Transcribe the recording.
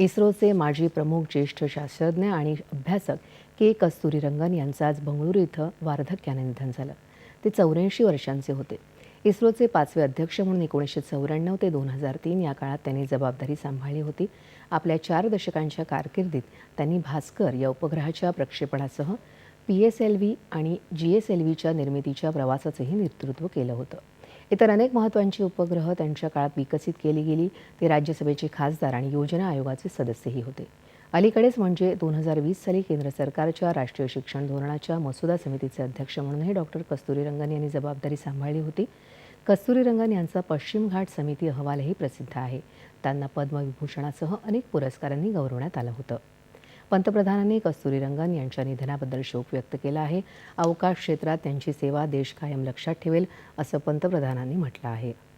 इस्रोचे माजी प्रमुख ज्येष्ठ शास्त्रज्ञ आणि अभ्यासक के कस्तुरीरंगन यांचं आज बंगळुरू इथं वार्धक्याने निधन झालं. ते चौऱ्याऐंशी वर्षांचे होते. इस्रोचे पाचवे अध्यक्ष म्हणून एकोणीसशे चौऱ्याण्णव ते दोन हजार तीन या काळात त्यांनी जबाबदारी सांभाळली होती. आपल्या चार दशकांच्या कारकिर्दीत त्यांनी भास्कर या उपग्रहाच्या प्रक्षेपणासह पी एस एल व्ही आणि जी एस एल व्हीच्या निर्मितीच्या प्रवासाचंही नेतृत्व केलं होतं. इतर अनेक महत्त्वांची उपग्रह त्यांच्या काळात विकसित केली गेली. ते राज्यसभेचे खासदार आणि योजना आयोगाचे सदस्यही होते. अलीकडेच म्हणजे दोन हजार वीस साली केंद्र सरकारच्या राष्ट्रीय शिक्षण धोरणाच्या मसुदा समितीचे अध्यक्ष म्हणूनही डॉक्टर कस्तुरीरंगन यांनी जबाबदारी सांभाळली होती. कस्तुरीरंगन यांचा पश्चिम घाट समिती अहवालही प्रसिद्ध आहे. त्यांना पद्मविभूषणासह अनेक पुरस्कारांनी गौरवण्यात आलं होतं. पंतप्रधानांनी कस्तुरीरंगन यांच्या निधनाबद्दल शोक व्यक्त केला आहे. अवकाश क्षेत्रात त्यांची सेवा देश कायम लक्षात ठेवेल असं पंतप्रधानांनी म्हटलं आहे.